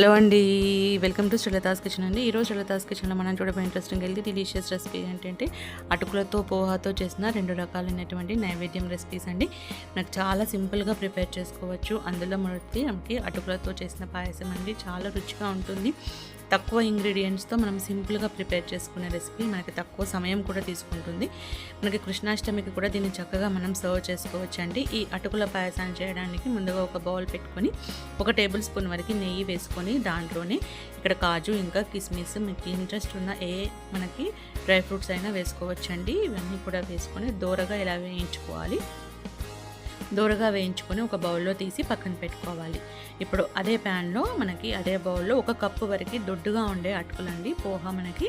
Hello అండి. Welcome to Srilatha's kitchen అండి. ఈరోజు శ్రీలతాస్ కిచెన్లో మనం చూడబోయే ఇంట్రెస్టింగ్ హెల్తీ డిలీషియస్ రెసిపీ ఏంటంటే అటుకులతో పోహాతో చేసిన రెండు రకాలైనటువంటి నైవేద్యం రెసిపీస్ అండి. నాకు చాలా సింపుల్గా ప్రిపేర్ చేసుకోవచ్చు. అందులో మొదటి మనకి అటుకులతో చేసిన పాయసం అండి. చాలా రుచిగా ఉంటుంది. తక్కువ ఇంగ్రీడియంట్స్తో మనం సింపుల్గా ప్రిపేర్ చేసుకునే రెసిపీ మనకి తక్కువ సమయం కూడా తీసుకుంటుంది. మనకి కృష్ణాష్టమికి కూడా దీన్ని చక్కగా మనం సర్వ్ చేసుకోవచ్చు అండి ఈ అటుకుల పాయసాన్ని చేయడానికి ముందుగా ఒక బౌల్ పెట్టుకొని ఒక టేబుల్ స్పూన్ వరకు నెయ్యి వేసుకొని దాంట్లోనే ఇక్కడ కాజు ఇంకా కిస్మిస్ మీకు ఇంట్రెస్ట్ ఉన్న ఏ మనకి డ్రై ఫ్రూట్స్ అయినా వేసుకోవచ్చండి. ఇవన్నీ కూడా వేసుకొని దూరగా ఇలా వేయించుకోవాలి. దూరగా వేయించుకొని ఒక బౌల్లో తీసి పక్కన పెట్టుకోవాలి. ఇప్పుడు అదే ప్యాన్లో మనకి అదే బౌల్లో ఒక కప్పు వరకు దొడ్డుగా ఉండే అటుకులండి. పోహ మనకి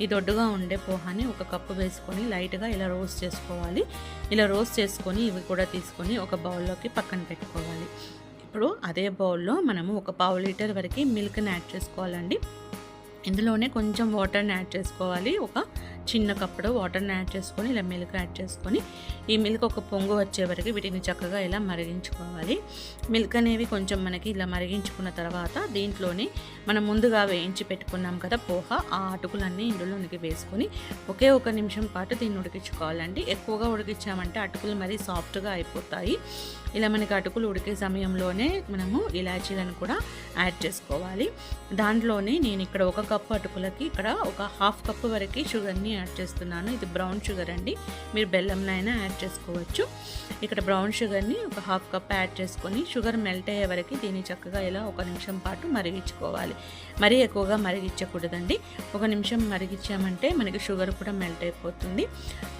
ఈ దొడ్డుగా ఉండే పోహాని ఒక కప్పు వేసుకొని లైట్గా ఇలా రోస్ట్ చేసుకోవాలి. ఇలా రోస్ట్ చేసుకొని ఇవి కూడా తీసుకొని ఒక బౌల్లోకి పక్కన పెట్టుకోవాలి. ఇప్పుడు అదే బౌల్లో మనము ఒక పావు లీటర్ వరకు మిల్క్ని యాడ్ చేసుకోవాలండి. ఇందులోనే కొంచెం వాటర్ని యాడ్ చేసుకోవాలి. ఒక చిన్న కప్పుడు వాటర్ని యాడ్ చేసుకొని ఇలా మిల్క్ యాడ్ చేసుకొని ఈ మిల్క్ ఒక పొంగు వచ్చే వరకు వీటిని చక్కగా ఇలా మరిగించుకోవాలి. మిల్క్ అనేవి కొంచెం మనకి ఇలా మరిగించుకున్న తర్వాత దీంట్లోనే మనం ముందుగా వేయించి పెట్టుకున్నాం కదా పోహ ఆ అటుకులన్నీ ఇందులోనికి వేసుకొని ఒకే ఒక నిమిషం పాటు దీన్ని ఉడికించుకోవాలండి. ఎక్కువగా ఉడికించామంటే అటుకులు మరీ సాఫ్ట్గా అయిపోతాయి. ఇలా మనకి అటుకులు ఉడికే సమయంలోనే మనము ఇలాచీలను కూడా యాడ్ చేసుకోవాలి. దాంట్లోనే నేను ఇక్కడ ఒక కప్పు అటుకులకి ఇక్కడ ఒక హాఫ్ కప్పు వరకు షుగర్ని యాడ్ చేస్తున్నాను. ఇది బ్రౌన్ షుగర్ అండి. మీరు బెల్లంనైనా యాడ్ చేసుకోవచ్చు. ఇక్కడ బ్రౌన్ షుగర్ని ఒక హాఫ్ కప్ యాడ్ చేసుకొని షుగర్ మెల్ట్ అయ్యే వరకు దీన్ని చక్కగా ఇలా ఒక నిమిషం పాటు మరిగించుకోవాలి. మరీ ఎక్కువగా మరిగించకూడదండి. ఒక నిమిషం మరిగించామంటే మనకి షుగర్ కూడా మెల్ట్ అయిపోతుంది.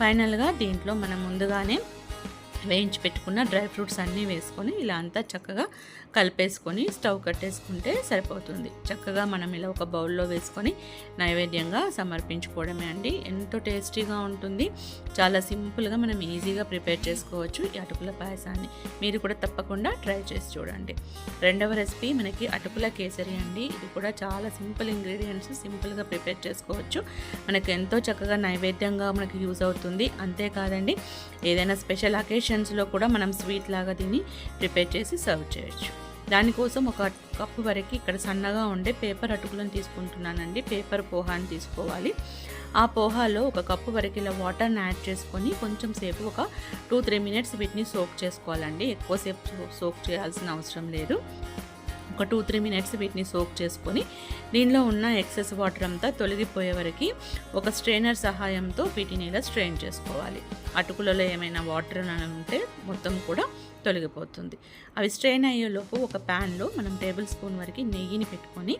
ఫైనల్గా దీంట్లో మనం ముందుగానే వేయించి పెట్టుకున్న డ్రై ఫ్రూట్స్ అన్నీ వేసుకొని ఇలా అంతా చక్కగా కలిపేసుకొని స్టవ్ కట్టేసుకుంటే సరిపోతుంది. చక్కగా మనం ఇలా ఒక బౌల్లో వేసుకొని నైవేద్యంగా సమర్పించుకోవడమే అండి. ఎంతో టేస్టీగా ఉంటుంది. చాలా సింపుల్గా మనం ఈజీగా ప్రిపేర్ చేసుకోవచ్చు ఈ అటుకుల పాయసాన్ని. మీరు కూడా తప్పకుండా ట్రై చేసి చూడండి. రెండవ రెసిపీ మనకి అటుకుల కేసరి అండి. ఇది కూడా చాలా సింపుల్ ఇంగ్రీడియంట్స్ సింపుల్గా ప్రిపేర్ చేసుకోవచ్చు. మనకు ఎంతో చక్కగా నైవేద్యంగా మనకి యూజ్ అవుతుంది. అంతేకాదండి ఏదైనా స్పెషల్ అకేషన్ అకేషన్స్లో కూడా మనం స్వీట్ లాగా దీన్ని ప్రిపేర్ చేసి సర్వ్ చేయొచ్చు. దానికోసం ఒక కప్పు వరకు ఇక్కడ సన్నగా ఉండే పేపర్ అటుకులను తీసుకుంటున్నానండి. పేపర్ పోహాని తీసుకోవాలి. ఆ పోహాలో ఒక కప్పు వరకు ఇలా వాటర్ని యాడ్ చేసుకొని కొంచెం సేపు ఒక టూ త్రీ మినిట్స్ వీటిని సోక్ చేసుకోవాలండి. ఎక్కువసేపు సోక్ చేయాల్సిన అవసరం లేదు. ఒక టూ త్రీ మినిట్స్ వీటిని సోక్ చేసుకొని దీనిలో ఉన్న ఎక్సెస్ వాటర్ అంతా తొలగిపోయే వరకు ఒక స్ట్రైనర్ సహాయంతో వీటిని ఇలా స్ట్రెయిన్ చేసుకోవాలి. అటుకులలో ఏమైనా వాటర్ ఉంటే మొత్తం కూడా తొలగిపోతుంది. అవి స్ట్రెయిన్ అయ్యేలోపు ఒక ప్యాన్లో మనం టేబుల్ స్పూన్ వరకు నెయ్యిని పెట్టుకొని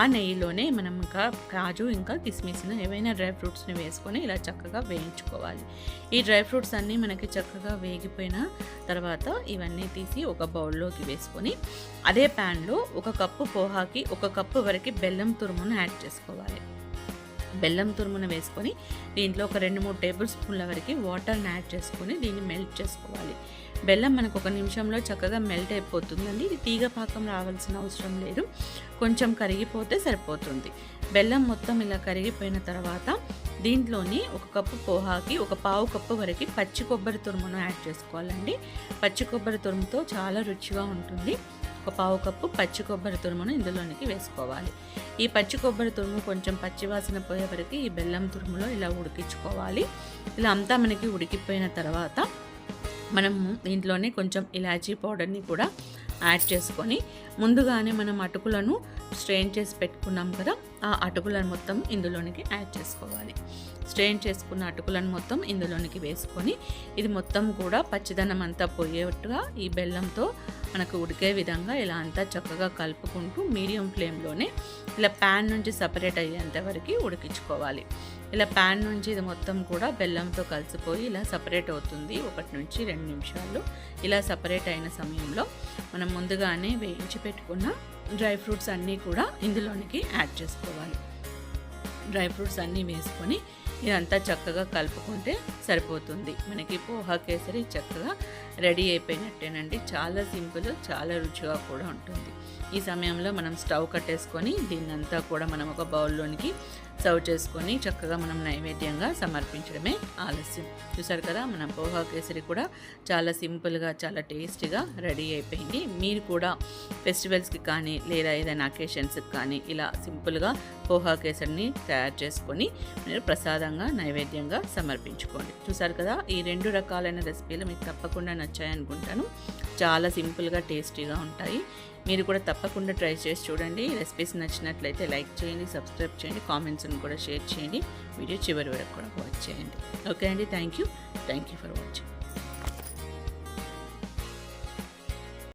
ఆ నెయ్యిలోనే మనం ఇంకా కాజు ఇంకా కిస్మిస్ను ఏవైనా డ్రై ఫ్రూట్స్ని వేసుకొని ఇలా చక్కగా వేయించుకోవాలి. ఈ డ్రై ఫ్రూట్స్ అన్నీ మనకి చక్కగా వేగిపోయిన తర్వాత ఇవన్నీ తీసి ఒక బౌల్లోకి వేసుకొని అదే ప్యాన్లో ఒక కప్పు పోహాకి ఒక కప్పు వరకు బెల్లం తురుమును యాడ్ చేసుకోవాలి. బెల్లం తురుమున వేసుకొని దీంట్లో ఒక రెండు మూడు టేబుల్ స్పూన్ల వరకు వాటర్ని యాడ్ చేసుకొని దీన్ని మెల్ట్ చేసుకోవాలి. బెల్లం మనకు ఒక నిమిషంలో చక్కగా మెల్ట్ అయిపోతుందండి. ఇది తీగ పాకం రావాల్సిన అవసరం లేదు. కొంచెం కరిగిపోతే సరిపోతుంది. బెల్లం మొత్తం ఇలా కరిగిపోయిన తర్వాత దీంట్లోని ఒక కప్పు పోహాకి ఒక పావు కప్పు వరకు పచ్చి కొబ్బరి తురుమును యాడ్ చేసుకోవాలండి. పచ్చి కొబ్బరి తురుముతో చాలా రుచిగా ఉంటుంది. ఒక పావు కప్పు పచ్చి కొబ్బరి తురుమును ఇందులోనికి వేసుకోవాలి. ఈ పచ్చి కొబ్బరి తురుము కొంచెం పచ్చివాసన పోయే వరకు ఈ బెల్లం తురుములో ఇలా ఉడికించుకోవాలి. ఇలా అంతా మనకి ఉడికిపోయిన తర్వాత మనం దీంట్లోనే కొంచెం ఇలాచీ పౌడర్ని కూడా యాడ్ చేసుకొని ముందుగానే మనం అటుకులను స్ట్రెయిన్ చేసి పెట్టుకున్నాం కదా ఆ అటుకులను మొత్తం ఇందులోనికి యాడ్ చేసుకోవాలి. స్ట్రెయిన్ చేసుకున్న అటుకులను మొత్తం ఇందులోనికి వేసుకొని ఇది మొత్తం కూడా పచ్చిదనం అంతా పోయేట్టుగా ఈ బెల్లంతో మనకు ఉడికే విధంగా ఇలా అంతా చక్కగా కలుపుకుంటూ మీడియం ఫ్లేమ్లోనే ఇలా ప్యాన్ నుంచి సపరేట్ అయ్యేంత వరకు ఉడికించుకోవాలి. ఇలా ప్యాన్ నుంచి ఇది మొత్తం కూడా బెల్లంతో కలిసిపోయి ఇలా సపరేట్ అవుతుంది ఒకటి నుంచి రెండు నిమిషాలు. ఇలా సపరేట్ అయిన సమయంలో మనం ముందుగానే వేయించి పెట్టుకున్న డ్రై ఫ్రూట్స్ అన్నీ కూడా ఇందులోనికి యాడ్ చేసుకోవాలి. డ్రై ఫ్రూట్స్ అన్నీ వేసుకొని ఇదంతా చక్కగా కలుపుకుంటే సరిపోతుంది. మనకి పోహా కేసరి చక్కగా రెడీ అయిపోయినట్టేనండి. చాలా సింపుల్ చాలా రుచిగా కూడా ఉంటుంది. ఈ సమయంలో మనం స్టవ్ కట్టేసుకొని దీన్నంతా కూడా మనం ఒక బౌల్లోనికి సర్వ్ చేసుకొని చక్కగా మనం నైవేద్యంగా సమర్పించడమే ఆలస్యం. చూసారు కదా మన పోహా కేసరి కూడా చాలా సింపుల్గా చాలా టేస్టీగా రెడీ అయిపోయింది. మీరు కూడా ఫెస్టివల్స్కి కానీ లేదా ఏదైనా అకేషన్స్కి కానీ ఇలా సింపుల్గా పోహా కేసరిని తయారు చేసుకొని మీరు ప్రసాదంగా నైవేద్యంగా సమర్పించుకోండి. చూసారు కదా ఈ రెండు రకాలైన రెసిపీలు మీకు తప్పకుండా నచ్చాయి అనుకుంటాను చాలా సింపుల్గా టేస్టీగా ఉంటాయి. మీరు కూడా తప్పకుండా ట్రై చేసి చూడండి. రెసిపీస్ నచ్చినట్లయితే లైక్ చేయండి సబ్స్క్రైబ్ చేయండి కామెంట్స్ని కూడా షేర్ చేయండి. వీడియో చివరి వరకు కూడా వాచ్ చేయండి. ఓకే అండి. Thank you thank you for watching.